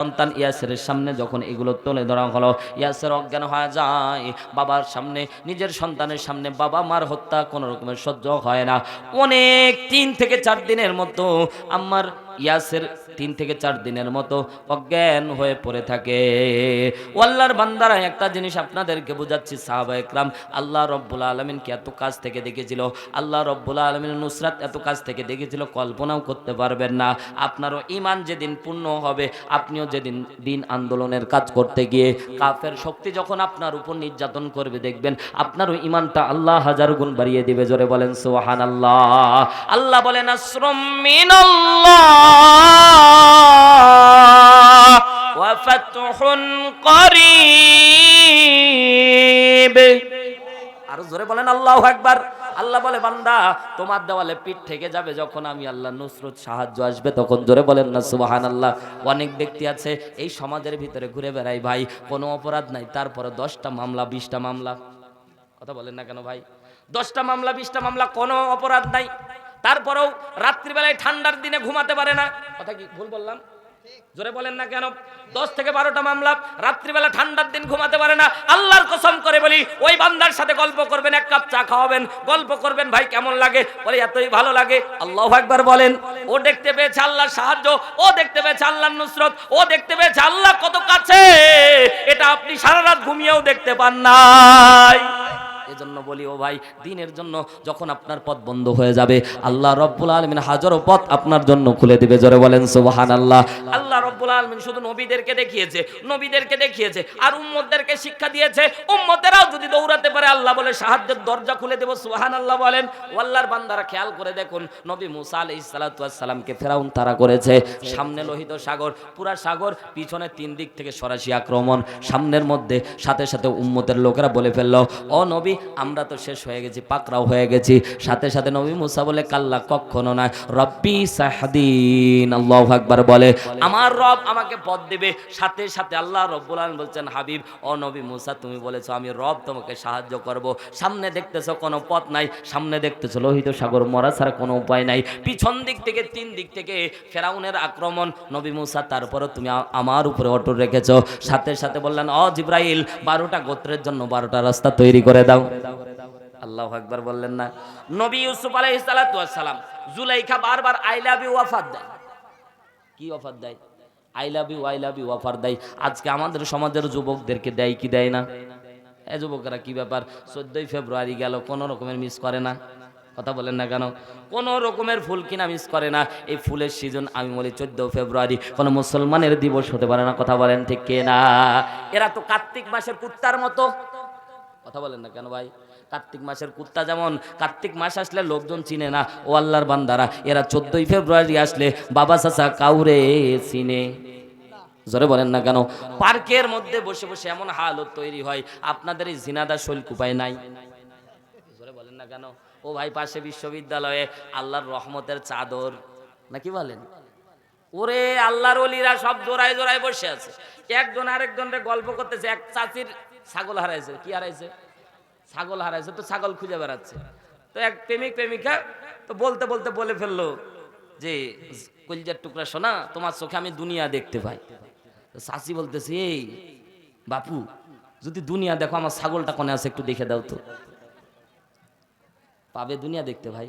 সন্তান ইয়াসের সামনে যখন এগুলো তুলে ধরা হলো, ইয়াসের অজ্ঞান হয়ে যায়। বাবার সামনে, নিজের সন্তানের সামনে বাবা মার হত্যা কোনো রকমের সহ্য হয় না। অনেক তিন থেকে চার দিনের মতো আমার ইয়াসের তিন থেকে চার দিনের মতো অজ্ঞান হয়ে পড়ে থাকে। ওয়াল্লার বান্দারা একটা জিনিস আপনাদেরকে বোঝাচ্ছি, সাহাবা একরাম, আল্লাহ রব্বুল আলমিনকে এত কাজ থেকে দেখেছিল? আল্লাহ রব্বুল আলমিন নুসরাত এত কাজ থেকে দেখেছিল? কল্পনাও করতে পারবেন না। আপনারও ইমান যেদিন পূর্ণ হবে, আপনিও যেদিন দিন আন্দোলনের কাজ করতে গিয়ে কাফের শক্তি যখন আপনার উপর নির্যাতন করবে, দেখবেন আপনারও ইমানটা আল্লাহ হাজার গুণ বাড়িয়ে দিবে। জোরে বলেন সোহান আল্লাহ আল্লাহ বলেন, আশ্রম وفتح قريب আরো জোরে বলেন আল্লাহ একবার আল্লাহ বলে বান্দা তোমার দেওয়ালে পিঠ থেকে যাবে যখন আমি আল্লাহ নুসরত সাহায্য আসবে তখন জোরে বলেন না সুবাহান আল্লাহ অনেক ব্যক্তি আছে এই সমাজের ভিতরে ঘুরে বেড়াই ভাই কোনো অপরাধ নাই তারপরে দশটা মামলা বিশটা মামলা কথা বলেন না কেন ভাই দশটা মামলা বিশটা মামলা কোনো অপরাধ নাই তারপরেও রাত্রিবেলায় ঠান্ডার দিনে ঘুমাতে পারে না। কথা কি ভুল বললাম? জোরে বলেন না কেন? দশ থেকে বারোটা মামলা, রাত্রিবেলা ঠান্ডার দিন ঘুমাতে পারে না। আল্লাহর কসম করে বলি, ওই বান্দার সাথে গল্প করবেন, এক কাপ চা খাওয়াবেন, গল্প করবেন, ভাই কেমন লাগে? বলে, এতই ভালো লাগে। আল্লাহ একবার বলেন, ও দেখতে পেয়েছে আল্লাহর সাহায্য, ও দেখতে পেয়েছে আল্লাহর নুসরত, ও দেখতে পেয়েছে আল্লাহ কত কাছে। এটা আপনি সারা রাত ঘুমিয়েও দেখতে পান নাই। এজন্য বলি, ও ভাই, দিনের জন্য যখন আপনার পথ বন্ধ হয়ে যাবে, আল্লাহ রব্বুল আলমিন হাজারো পথ আপনার জন্য খুলে দিবে। জোরে বলেন সুবাহান আল্লাহ আল্লাহ রব্বুল আলমিন শুধু নবীদেরকে দেখিয়েছে নবীদেরকে দেখিয়েছে, আর উম্মতদেরকে শিক্ষা দিয়েছে। উম্মতেরাও যদি দৌড়াতে পারে, আল্লাহ বলে, সাহায্যের দরজা খুলে দেবো সুবাহান আল্লাহ বলেন। ও আল্লাহর বান্দারা খেয়াল করে দেখুন, নবী মুসা আলাইহিস সালামকে ফেরাউন তারা করেছে। সামনে লোহিত সাগর, পুরা সাগর, পিছনে তিন দিক থেকে সরাসি আক্রমণ। সামনের মধ্যে, সাথে সাথে উম্মতের লোকেরা বলে ফেলল, ও নবী, আমরা তো শেষ হয়ে গেছি পাকরাও হয়ে গেছি। সাথে সাথে নবী মুসা বলে, কাল্লা কখনো নয়। রব্বি সাহাদিন, আল্লাহ আকবার বলে, আমার রব আমাকে পথ দেবে। সাথে সাথে আল্লাহ রব্বুল আলম বলছেন, হাবিব, ও নবী মুসা, তুমি বলেছ আমি রব তোমাকে সাহায্য করব। সামনে দেখতেছো কোনো পথ নাই, সামনে দেখতেছো লোহিত সাগর, মরা ছাড়া কোনো উপায় নাই। পিছন দিক থেকে, তিন দিক থেকে ফেরাউনের আক্রমণ, নবী মুসা তারপরও তুমি আমার উপরে অটুট রেখেছো। সাথে সাথে বললেন অ জিব্রাইল, বারোটা গোত্রের জন্য বারোটা রাস্তা তৈরি করে দাও। আল্লাহ একবার বললেন না। নবী ইউসুফ আলাইহিস সালাম, জুলাইখা বারবার আই লাভ ইউ অফার দেয়। কি অফার দেয়? I love you I love you offer দেয়। আজকে আমাদের সমাজের যুবকদেরকে দেয় কি দেয় না? এ যুবকরা কি ব্যাপার? চোদ্দই ফেব্রুয়ারি গেল, কোনো রকমের মিস করে না। কথা বলেন না কেন? কোনো রকমের ফুল কিনা মিস করে না। এই ফুলের সিজন আমি বলি চোদ্দ ফেব্রুয়ারি। কোনো মুসলমানের দিবস হতে পারে না, কথা বলেন ঠিক না এরা তো কার্তিক মাসের কুত্তার মতো। কথা বলেন না কেন ভাই? কার্তিক মাসের কুত্তা যেমন, কার্তিক মাস আসলে লোকজন চিনে না। ও আল্লাহর বান্দারা, এরা চোদ্দই ফেব্রুয়ারি আসলে বাবা চাচা কাউরে চিনে। জোরে বলেন না কেন? পার্কের মধ্যে বসে বসে এমন হালত তৈরি হয়, আপনাদের এই জিনাদা শৈল কুপায় নাই। জোরে বলেন না কেন? ও ভাই পাশে বিশ্ববিদ্যালয়ে আল্লাহর রহমতের চাদর, নাকি বলেন? ওরে আল্লাহর অলিরা সব জোড়ায় জোড়ায় বসে আছে। একজন আরেকজনরে গল্প করতেছে, এক চাচির ছাগল হারাইছে, কি হারাইছে? ছাগল হারাইছে, তো ছাগল খুঁজে বেড়াচ্ছে। তো এক প্রেমিক প্রেমিকা তো বলতে বলতে বলে ফেলল যে, কলজার টুকরা শোনা তোমার চোখে আমি দুনিয়া দেখতে পাই। চাচি বলতেছে, এই বাপু, যদি দুনিয়া দেখো, আমার ছাগলটা কোনে আছে একটু দেখে দাও তো। পাবে দুনিয়া দেখতে ভাই।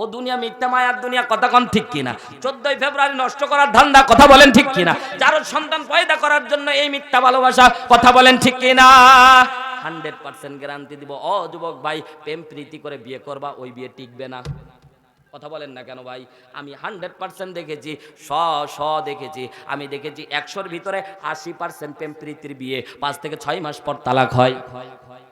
ও দুনিয়া মিথ্যা, মায়ার দুনিয়া, কথা কন ঠিক কিনা? চোদ্দই ফেব্রুয়ারি নষ্ট করার ধান্দা, কথা বলেন ঠিক কিনা? যার সন্তান পয়দা করার জন্য এই মিথ্যা ভালোবাসা, কথা বলেন ঠিক কিনা? হান্ড্রেড পার্সেন্ট গ্যারান্টি দিব। অ, যুবক ভাই, প্রেম প্রীতি করে বিয়ে করবা, ওই বিয়ে টিকবে না। কথা বলেন না কেন ভাই? আমি হান্ড্রেড পার্সেন্ট দেখেছি স স দেখেছি। আমি দেখেছি একশোর ভিতরে আশি পার্সেন্ট প্রেম প্রীতির বিয়ে। পাঁচ থেকে ছয় মাস পর তালাক হয়।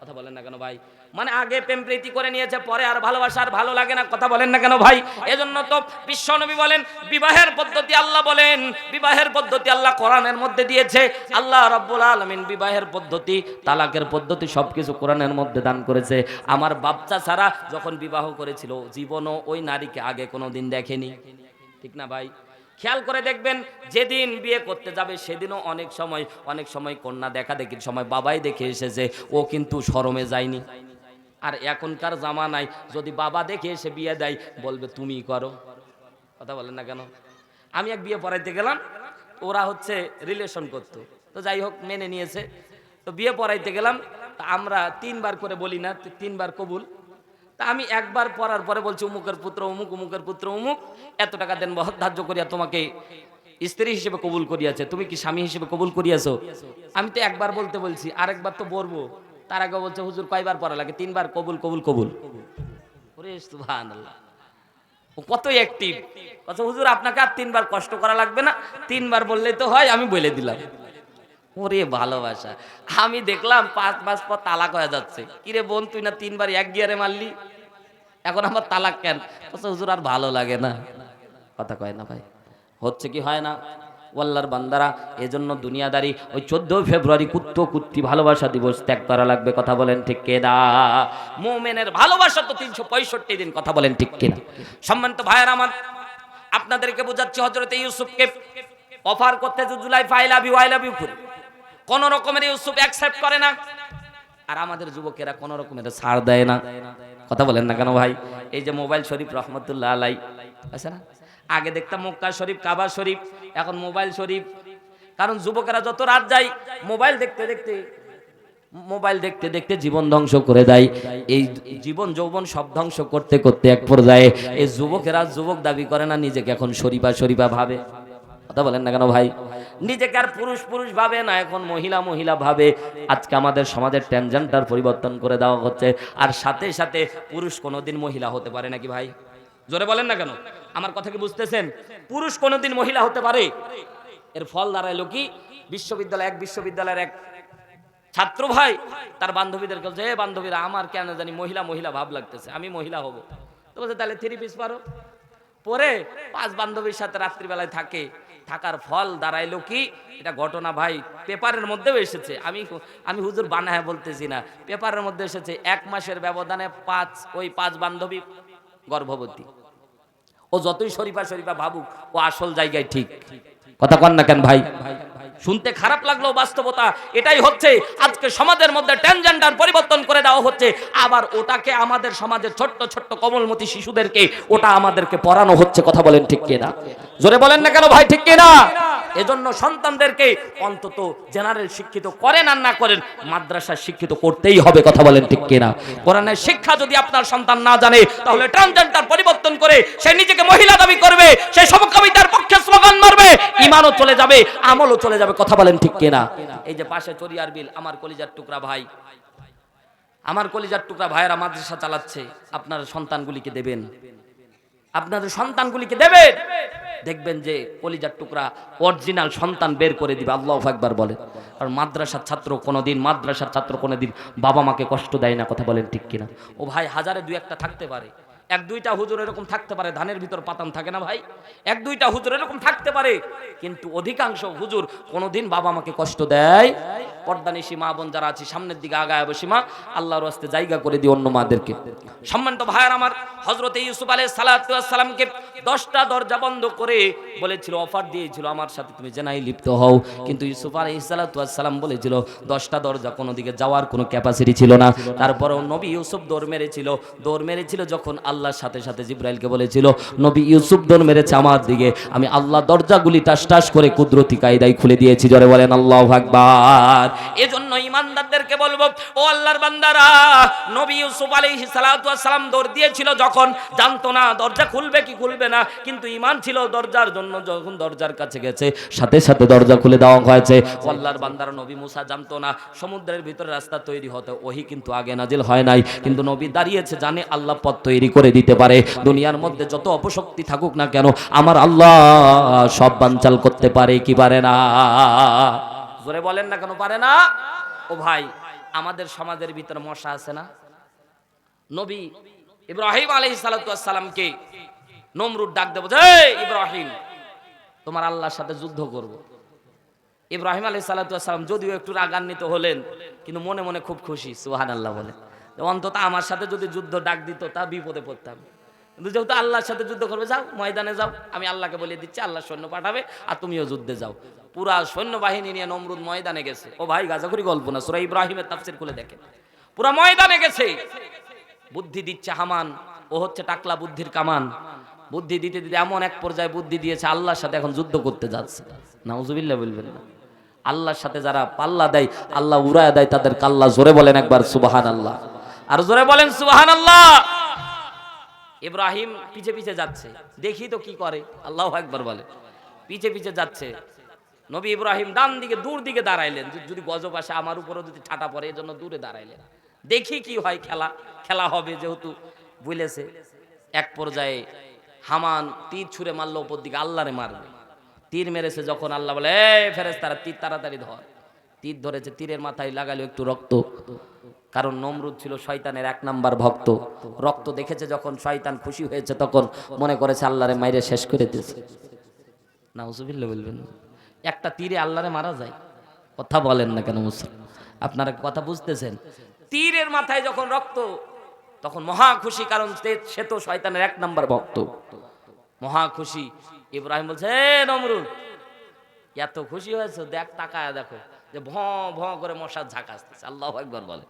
কথা বলেন না কেন ভাই? মানে আগে প্রেম প্রীতি করে নিয়েছে, পরে আর ভালোবাসা আর ভালো লাগে না, কথা বলেন না কেন ভাই? এজন্য তো বিশ্বনবী বলেন, বিবাহের পদ্ধতি আল্লাহ বলেন, বিবাহের পদ্ধতি আল্লাহ কোরআনের মধ্যে দিয়েছে। আল্লাহ রব্বুল আলমিন বিবাহের পদ্ধতি, তালাকের পদ্ধতি সবকিছু কোরআনের মধ্যে দান করেছে। আমার বাচ্চা ছাড়া যখন বিবাহ করেছিল, জীবনও ওই নারীকে আগে কোনো দিন দেখেনি। ঠিক না ভাই? খেয়াল করে দেখবেন, যেদিন বিয়ে করতে যাবে, সেদিনও অনেক সময় অনেক সময় কন্যা দেখা দেখির সময় বাবাই দেখে এসেছে, ও কিন্তু শরমে যায়নি। আর এখনকার জামানায় যদি বাবা দেখে এসে বিয়ে দেয়, বলবে তুমি করো। কথা বলেন না কেন? আমি এক বিয়ে পড়াইতে গেলাম, ওরা হচ্ছে রিলেশন করতো। তো যাই হোক, মেনে নিয়েছে। তো বিয়ে পড়াইতে গেলাম আমরা তিনবার করে বলি না তিনবার কবুল। তা আমি একবার পড়ার পরে বলছি, উমুকের পুত্র, উমুক, উমুকের পুত্র, উমুক, এত টাকা দেন বহৎ ধার্য করিয়া তোমাকে স্ত্রী হিসেবে কবুল করিয়াছে। তুমি কি স্বামী হিসেবে কবুল করিয়াছো? আমি তো একবার বলতে বলছি, আরেকবার তো বলব। তার আগে বলছে, হুজুর কয়বার পড়া লাগে? তিনবার, কবুল কবুল কবুল। কত অ্যাক্টিভ কত হুজুর, আপনাকে আর তিনবার কষ্ট করা লাগবে না। তিনবার বললেই তো হয়, আমি বলে দিলাম। ওরে ভালোবাসা। আমি দেখলাম পাঁচ মাস পর তালাক হয়ে যাচ্ছে। কিরে বোন, তুই না তিনবার এক গিয়ারে মারলি? এখন আমার তালাক কেন? হুজুর, আর ভালো লাগে না। কথা কয় না ভাই। হচ্ছে কি, হয় না? ওয়াল্লার বান্দারা, এজন্য দুনিয়াদারি ওই চোদ্দই ফেব্রুয়ারি কুত্ত কুত্তি ভালোবাসা দিবস ত্যাগ করা লাগবে, কথা বলেন ঠিক কেনা? মোমেনের ভালোবাসা তো তিনশো পঁয়ষট্টি দিন, কথা বলেন ঠিক কিনা? সম্মানিত ভাইয়ের আমার, আপনাদেরকে বোঝাচ্ছি হজরতে ইউসুফকে অফার করতে জুলাই phi love you, I love you করে। কোন রকমের ইউসুফ অ্যাকসেপ্ট করে না। আর আমাদের যুবকেরা কোন রকমের ছাড় দেয় না। কথা বলেন না কেন ভাই? এই যে মোবাইল শরীফ রহমতুল্লাহ আলাই আছে না? আগে দেখতাম মক্কা শরীফ, কাবা শরীফ, এখন মোবাইল শরীফ। কারণ যুবকেরা যত রাত যায়, মোবাইল দেখতে দেখতে, মোবাইল দেখতে দেখতে জীবন ধ্বংস করে দেয়। এই জীবন যৌবন সব ধ্বংস করতে করতে এক পর্যায়ে এই যুবকেরা যুবক দাবি করে না, নিজেকে এখন শরীফা শরীফা ভাবে। কথা বলেন না কেন ভাই? নিজেকে আর পুরুষ পুরুষ ভাবে না, এখন মহিলা মহিলা ভাবে। আজকে আমাদের সমাজের ট্যানজেন্টার পরিবর্তন করে দেওয়া হচ্ছে। আর সাথে সাথে পুরুষ কোনোদিন মহিলা হতে পারে নাকি ভাই? জোরে বলেন না কেন? আমার কথা কি বুঝতেছেন? পুরুষ কোনোদিন মহিলা হতে পারে? এর ফল দাঁড়াইলো কি? বিশ্ববিদ্যালয়, এক বিশ্ববিদ্যালয়ের এক ছাত্র ভাই, তার বান্ধবীদের বলছে, এ বান্ধবীরা, আমার কেন জানি মহিলা মহিলা ভাব লাগতেছে, আমি মহিলা হব। তো বলছে, তাহলে থ্রি পিস পারো। পরে পাঁচ বান্ধবীর সাথে রাত্রিবেলায় থাকে। থাকার ফল দাঁড়াইলো কি? এটা ঘটনা ভাই, পেপারের মধ্যেও এসেছে। আমি আমি হুজুর বানায় বলতেছি না। পেপারের মধ্যে এসেছে, এক মাসের ব্যবধানে পাঁচ, ওই পাঁচ বান্ধবী গর্ভবতী। ও যতই শরীফা শরীফা ভাবুক, ও আসল জায়গায় ঠিক। কথা কন না কেন ভাই? শুনতে খারাপ লাগলেও বাস্তবতা, এটাই হচ্ছে, আজকে সমাজের মধ্যে ট্যানজেন্ডার পরিবর্তন করে দেওয়া হচ্ছে, আবার ওটাকে আমাদের সমাজের ছোট্ট ছোট্ট কমলমতি শিশুদেরকে, ওটা আমাদেরকে পড়ানো হচ্ছে, কথা বলেন ঠিক কিনা? জোরে বলেন না কেন ভাই, ঠিক কিনা? এজন্য সন্তানদেরকে অন্তত জেনারেল শিক্ষিত করেন আর না করেন মাদ্রাসা শিক্ষিত করতেই হবে, কথা বলেন ঠিক কিনা? কোরআনের শিক্ষা যদি আপনার সন্তান না জানে, তাহলে ট্রান্সজেন্ডার পরিবর্তন করে সে নিজেকে মহিলা দাবি করবে, সে সমকামিতার পক্ষে স্লোগান মারবে, ইমানও চলে যাবে, আমলও চলে যাবে, কথা বলেন ঠিক কিনা? এই যে পাশে চরিয়ার বিল, আমার কলিজার টুকরা ভাই, আমার কলিজার টুকরা ভাইয়েরা মাদ্রাসা চালাচ্ছে, আপনার সন্তানগুলিকে দেবেন। আপনাদের সন্তানগুলিকে দেবেন? দেখবেন যে কলিজার টুকরা অরিজিনাল সন্তান বের করে দিবে, আল্লাহ একবার বলে। আর মাদ্রাসার ছাত্র কোনোদিন, মাদ্রাসার ছাত্র কোনোদিন বাবা মাকে কষ্ট দেয় না, কথা বলেন ঠিক কিনা? ও ভাই, হাজারে দু একটা থাকতে পারে। এক দুইটা হুজুর এরকম থাকতে পারে, ধানের ভিতর পাতান থাকে না ভাই? এক দুইটা হুজুর এরকম থাকতে পারে, কিন্তু অধিকাংশ হুজুর কোনোদিন বাবা মাকে কষ্ট দেয়। পর্দানিশি মা বোন যারা আছে, সামনের দিকে আগায় বসি, মা, আল্লাহর রাস্তে জায়গা করে দিই অন্য মাদেরকে। সম্মানিত ভাইয়ার আমার হজরত ইউসুফ আলহ সালাতামকে দশটা দরজা বন্ধ করে বলেছিল, অফার দিয়েছিল, আমার সাথে তুমি জেনাই লিপ্ত হও। কিন্তু ইউসুফ আলাই সালাতাম বলেছিল, দশটা দরজা কোনো দিকে যাওয়ার কোনো ক্যাপাসিটি ছিল না। তারপরেও নবী ইউসুফ দৌড় মেরেছিল। দৌড় মেরেছিল যখন আল্লাহর সাথে সাথে জিব্রাইলকে বলেছিল, নবী ইউসুফ দৌড় মেরেছে আমার দিকে। আমি আল্লাহ দরজাগুলি টাস টাস করে কুদরতি কায়দায় খুলে দিয়েছি। জরে বলেন, আল্লাহ আকবার। এজন্য ইমানদারদেরকে বলব, ও আল্লাহর বান্দারা, নবী ইউসুফ সালাতু সালাম দৌড় দিয়েছিল যখন? জানতো না, দরজা খুলবে কি খুলবে না? কিন্তু ঈমান ছিল দরজার জন্য যখন দরজার কাছে গেছে, সাথে সাথে দরজা খুলে দেওয়া হয়েছে। ও আল্লাহর বান্দারা নবী মুসা জানতো না, সমুদ্রের ভিতরে রাস্তা তৈরি হতে, ওহি কিন্তু আগে নাজিল হয় নাই। কিন্তু নবী দাঁড়িয়েছে, জানে আল্লাহ পথ তৈরি করে দিতে পারে। দুনিয়ার মধ্যে যত অপশক্তি থাকুক না কেন, আমার আল্লাহ সব বানচাল করতে পারে কি পারে না? জোরে বলেন না কেন পারে না? ও ভাই, আমাদের সমাজের ভিতরে মশা আছে না? নবী ইব্রাহিম আলাইহিস সালাতু ওয়াস সালামকে নমরুদ ডাক দেব যে ইব্রাহিম তোমার আল্লাহর সাথে যুদ্ধ করব। ইব্রাহিম আলাইহিস সালাতু ওয়াস সালাম যদিও একটু রাগান্বিত হলেন কিন্তু মনে মনে খুব খুশি সুবহানাল্লাহ বলে। যে অন্তত আমার সাথে যদি যুদ্ধ ডাক দিত তা বিপদে পড়তাম। কিন্তু যেহেতু আল্লাহর সাথে যুদ্ধ করবে যাও ময়দানে যাও আমি আল্লাহকে বলে দিচ্ছি আল্লাহ সৈন্য পাঠাবে আর তুমিও যুদ্ধে যাও। পুরা সৈন্য বাহিনী নিয়ে নমরুদ ময়দানে গেছে। ও ভাই গাজাখুরি গল্প না সুরা ইব্রাহিমের তাফসির খুলে দেখেন। পুরা ময়দানে গেছে। বুদ্ধি দিচ্ছে হামান ও হচ্ছে টাকলা বুদ্ধির কামান। বুদ্ধি দিতে দিতে এমন এক পর্যায়ে বুদ্ধি দিয়েছে, আল্লাহর সাথে এখন যুদ্ধ করতে যাচ্ছে। নাউজুবিল্লাহ বলবেন না। আল্লাহর সাথে যারা পাল্লা দেয়, আল্লাহ উড়ায় দেয়, তাদের কাল্লা জোরে বলেন একবার সুবাহান আল্লাহ আর জোরে বলেন সুবাহান আল্লাহ ইব্রাহিম পিছে পিছে যাচ্ছে। দেখি তো কি করে, আল্লাহ একবার বলে। পিছে পিছে যাচ্ছে। নবী ইব্রাহিম ডান দিকে, দূর দিকে দাঁড়াইলেন। যদি গজব আসে, আমার উপরও যদি ঠাটা পড়ে, এজন্য দূরে দাঁড়াইলেন। দেখি কি হয় খেলা। খেলা হবে যেহেতু বুঝলেছে এক পর্যায়ে হামান তীর ছুঁড়ে মারলো উপর দিকে, আল্লাহরে মারবে। তীর মেরেছে যখন আল্লাহ বলে, এই ফেরেস তারা তীর তাড়াতাড়ি ধর। তীর ধরেছে, তীরের মাথায় লাগালো একটু রক্ত। কারণ নমরুদ ছিল শয়তানের এক নাম্বার ভক্ত। রক্ত দেখেছে যখন শয়তান খুশি হয়েছে, তখন মনে করেছে আল্লাহরে মাইরে শেষ করে দিয়েছে। না উজুবিল্লা বলবেন। একটা তীরে আল্লাহরে মারা যায়, কথা বলেন না কেন মুসলিম আপনারা কথা বুঝতেছেন? তীরের মাথায় যখন রক্ত তখন মহা খুশি, কারণ সে- তো শয়তানের এক নাম্বার ভক্ত। মহা খুশি। ইব্রাহিম বলছে, "এ নমরুদ, এত খুশি হয়েছে, দেখ, তাকায় দেখো যে ভ ভ করে মশার ঝাঁকা আসতেছে। আল্লাহ একবার বলে।